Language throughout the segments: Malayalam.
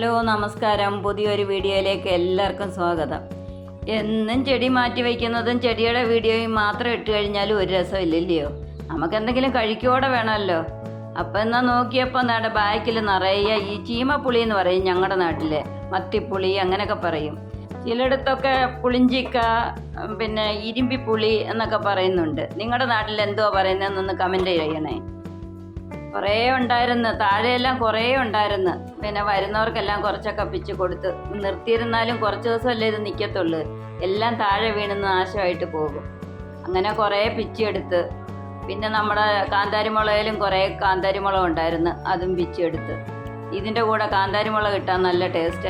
ഹലോ നമസ്കാരം. പുതിയൊരു വീഡിയോയിലേക്ക് എല്ലാവർക്കും സ്വാഗതം. എന്നും ചെടി മാറ്റി വയ്ക്കുന്നതും ചെടിയുടെ വീഡിയോയും മാത്രം ഇട്ട് കഴിഞ്ഞാലും ഒരു രസമില്ലല്ലയോ? നമുക്ക് എന്തെങ്കിലും കഴിക്കോടെ വേണമല്ലോ. അപ്പം എന്നാൽ നോക്കിയപ്പോൾ നമ്മുടെ ബാക്കിൽ നിറയെ ഈ ചീമപ്പുളി എന്ന് പറയും ഞങ്ങളുടെ നാട്ടിലെ. മത്തിപ്പുളി അങ്ങനെയൊക്കെ പറയും. ചിലയിടത്തൊക്കെ പുളിഞ്ചിക്ക പിന്നെ ഇരുമ്പിപ്പുളി എന്നൊക്കെ പറയുന്നുണ്ട്. നിങ്ങളുടെ നാട്ടിൽ എന്തുവാ പറയുന്നതെന്നൊന്ന് കമന്റ് ചെയ്യണേ. കുറേ ഉണ്ടായിരുന്നു. താഴെയെല്ലാം കുറേ ഉണ്ടായിരുന്നു. പിന്നെ വരുന്നവർക്കെല്ലാം കുറച്ചൊക്കെ പിച്ച് കൊടുത്ത് നിർത്തിയിരുന്നാലും കുറച്ച് ദിവസമല്ലേ ഇത് നിൽക്കത്തുള്ളൂ എല്ലാം താഴെ വീണ് നാശമായിട്ട് പോകും. അങ്ങനെ കുറേ പിച്ചെടുത്ത് പിന്നെ നമ്മുടെ കാന്താരിമുളകിലും കുറേ കാന്താരിമുളക് ഉണ്ടായിരുന്നു. അതും പിച്ചെടുത്ത് ഇതിന്റെ കൂടെ കാന്താരിമുളക് കിട്ടാൻ നല്ല ടേസ്റ്റ്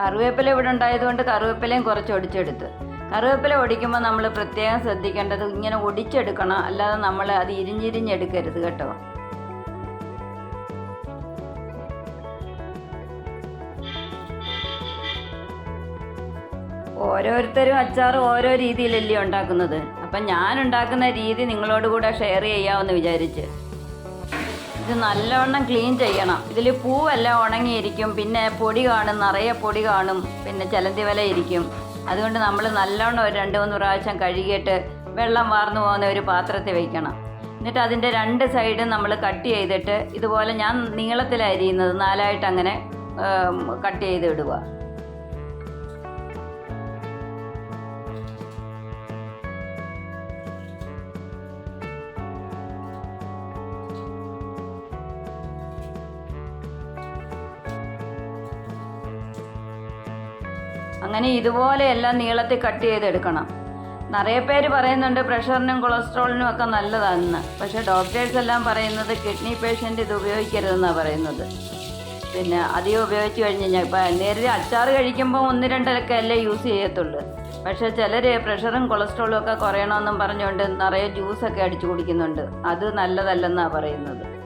കറിവേപ്പില ഇവിടെ ഉണ്ടായതുകൊണ്ട് കറിവേപ്പിലയും കുറച്ച് ഒടിച്ചെടുത്ത്. കറിവേപ്പില ഒടിക്കുമ്പോൾ നമ്മൾ പ്രത്യേകം ശ്രദ്ധിക്കേണ്ടത് ഇങ്ങനെ ഒടിച്ചെടുക്കണം. അല്ലാതെ നമ്മൾ അത് ഇരിഞ്ഞിരിഞ്ഞെടുക്കരുത് കേട്ടോ. ഓരോരുത്തരും അച്ചാർ ഓരോ രീതിയിലല്ലേ ഉണ്ടാക്കുന്നത്. അപ്പം ഞാൻ ഉണ്ടാക്കുന്ന രീതി നിങ്ങളോട് കൂടെ ഷെയർ ചെയ്യാമെന്ന് വിചാരിച്ച്. ഇത് നല്ലവണ്ണം ക്ലീൻ ചെയ്യണം. ഇതിൽ പൂവെല്ലാം ഉണങ്ങിയിരിക്കും. പിന്നെ പൊടി കാണും നിറയെ പൊടി കാണും. പിന്നെ ചിലന്തി വില ഇരിക്കും. അതുകൊണ്ട് നമ്മൾ നല്ലവണ്ണം ഒരു രണ്ട് മൂന്ന് പ്രാവശ്യം കഴുകിയിട്ട് വെള്ളം വാർന്നു പോകുന്ന ഒരു പാത്രത്തിൽ വയ്ക്കണം എന്നിട്ട് അതിന്റെ രണ്ട് സൈഡും നമ്മൾ കട്ട് ചെയ്തിട്ട് ഇതുപോലെ ഞാൻ നീളത്തിലരിയുന്നത് നാലായിട്ട് അങ്ങനെ കട്ട് ചെയ്ത് ഇടുക. അങ്ങനെ ഇതുപോലെ എല്ലാം നീളത്തിൽ കട്ട് ചെയ്തെടുക്കണം. നിറയെ പേര് പറയുന്നുണ്ട് പ്രഷറിനും കൊളസ്ട്രോളിനും ഒക്കെ നല്ലതാണെന്ന്. പക്ഷേ ഡോക്ടേഴ്സ് എല്ലാം പറയുന്നത് കിഡ്നി പേഷ്യന്റ് ഇത് ഉപയോഗിക്കരുതെന്നാണ് പറയുന്നത്. പിന്നെ അധികം ഉപയോഗിച്ച് കഴിഞ്ഞ് കഴിഞ്ഞാൽ ഇപ്പം നേരിൽ അച്ചാർ കഴിക്കുമ്പോൾ ഒന്ന് രണ്ടരൊക്കെ അല്ലേ യൂസ് ചെയ്യത്തുള്ളൂ. പക്ഷേ ചിലർ പ്രഷറും കൊളസ്ട്രോളും ഒക്കെ കുറയണമെന്നും പറഞ്ഞുകൊണ്ട് നിറയെ ജ്യൂസൊക്കെ അടിച്ചു കുടിക്കുന്നുണ്ട്. അത് നല്ലതല്ലെന്നാണ് പറയുന്നത്.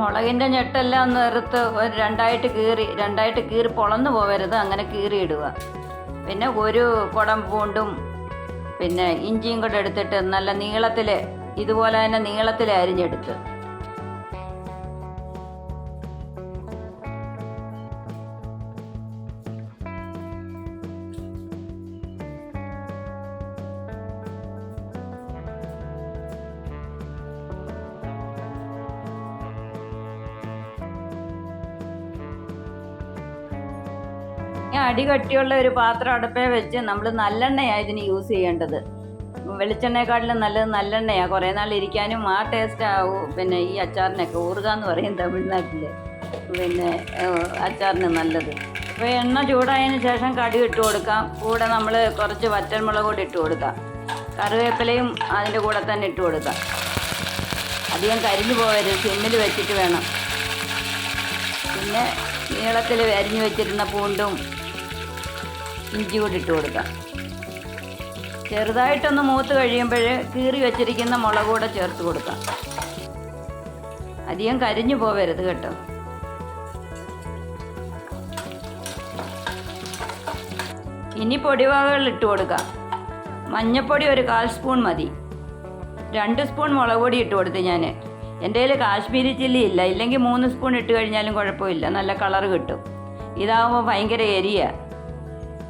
മുളകിന്റെ ഞെട്ടെല്ലാം എടുത്ത് ഒരു രണ്ടായിട്ട് കീറി രണ്ടായിട്ട് കീറി പൊളന്നു പോകരുത് അങ്ങനെ കീറിയിടുക. പിന്നെ ഒരു കുടം പൂണ്ടും പിന്നെ ഇഞ്ചിയും കൂടെ എടുത്തിട്ട് നല്ല നീളത്തിൽ ഇതുപോലെ തന്നെ നീളത്തിൽ അരിഞ്ഞെടുത്ത്. ഈ അടി കട്ടിയുള്ള ഒരു പാത്രം അടുപ്പേ വെച്ച് നമ്മൾ നല്ലെണ്ണയാണ് ഇതിന് യൂസ് ചെയ്യേണ്ടത്. വെളിച്ചെണ്ണയെക്കാട്ടിലും നല്ലത് നല്ലെണ്ണയാണ് കുറേ നാൾ ഇരിക്കാനും ആ ടേസ്റ്റ് ആവും. പിന്നെ ഈ അച്ചാറിനൊക്കെ ഊറുക എന്ന് പറയും തമിഴ്നാട്ടിൽ പിന്നെ അച്ചാറിന് നല്ലത്. അപ്പോൾ എണ്ണ ചൂടായതിന് ശേഷം കടി ഇട്ട് കൊടുക്കാം. കൂടെ നമ്മൾ കുറച്ച് വറ്റൽമുളക് കൂടി ഇട്ട് കൊടുക്കാം. കറിവേപ്പിലയും അതിന്റെ കൂടെ തന്നെ ഇട്ട് കൊടുക്കാം. അധികം കരിഞ്ഞു പോകരുത് സിമ്മിൽ വെച്ചിട്ട് വേണം. പിന്നെ നീളത്തിൽ അരിഞ്ഞു വെച്ചിരുന്ന പൂണ്ടും ഇഞ്ചി കൂടി ഇട്ട് കൊടുക്കാം. ചെറുതായിട്ടൊന്ന് മൂത്ത് കഴിയുമ്പോൾ കീറി വെച്ചിരിക്കുന്ന മുളക് കൂടെ ചേർത്ത് കൊടുക്കാം. അധികം കരിഞ്ഞു പോവരുത് കേട്ടോ. ഇനി പൊടിവകകൾ ഇട്ട് കൊടുക്കാം. മഞ്ഞൾപ്പൊടി ഒരു കാൽ സ്പൂൺ മതി. രണ്ട് സ്പൂൺ മുളക് പൊടി ഇട്ട് കൊടുത്ത് ഞാൻ എന്റെ കയ്യിൽ കാശ്മീരി ചില്ലി ഇല്ല. ഇല്ലെങ്കിൽ മൂന്ന് സ്പൂൺ ഇട്ട് കഴിഞ്ഞാലും കുഴപ്പമില്ല. നല്ല കളർ കിട്ടും. ഇതാകുമ്പോൾ ഭയങ്കര എരിയ.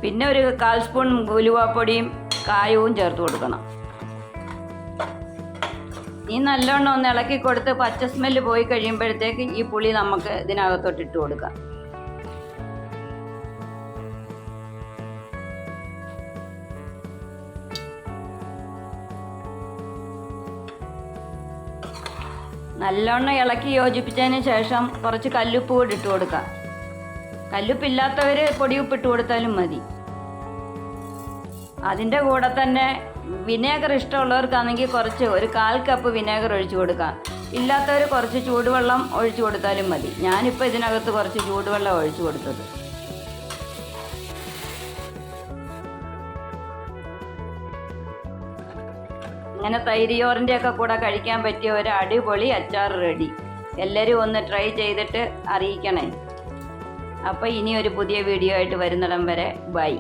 പിന്നെ ഒരു കാൽ സ്പൂൺ ഉലുവാപ്പൊടിയും കായവും ചേർത്ത് കൊടുക്കണം. ഈ നല്ലോണം ഒന്ന് ഇളക്കി കൊടുത്ത് പച്ച സ്മെല്ല് പോയി കഴിയുമ്പോഴത്തേക്ക് ഈ പുളി നമുക്ക് ഇതിനകത്തോട്ട് ഇട്ട് കൊടുക്കാം. നല്ലോണം ഇളക്കി യോജിപ്പിച്ചതിന് ശേഷം കുറച്ച് കല്ലുപ്പ് കൂടി ഇട്ട് കൊടുക്കാം. കല്ലുപ്പില്ലാത്തവർ പൊടിയുപ്പ് ഇട്ട് കൊടുത്താലും മതി. അതിന്റെ കൂടെ തന്നെ വിനേഗർ ഇഷ്ടമുള്ളവർക്കാണെങ്കിൽ കുറച്ച് ഒരു കാൽ കപ്പ് വിനേഗർ ഒഴിച്ചു കൊടുക്കാം. ഇല്ലാത്തവർ കുറച്ച് ചൂടുവെള്ളം ഒഴിച്ചു കൊടുത്താലും മതി. ഞാനിപ്പോൾ ഇതിനകത്ത് കുറച്ച് ചൂടുവെള്ളം ഒഴിച്ചു കൊടുത്തത്. അങ്ങനെ തൈരിയോറിന്റെ ഒക്കെ കൂടെ കഴിക്കാൻ പറ്റിയ ഒരു അടിപൊളി അച്ചാർ റെഡി. എല്ലാവരും ഒന്ന് ട്രൈ ചെയ്തിട്ട് അറിയിക്കണേ. അപ്പോൾ ഇനി ഒരു പുതിയ വീഡിയോ ആയിട്ട് വരുന്നിടം വരെ ബൈ.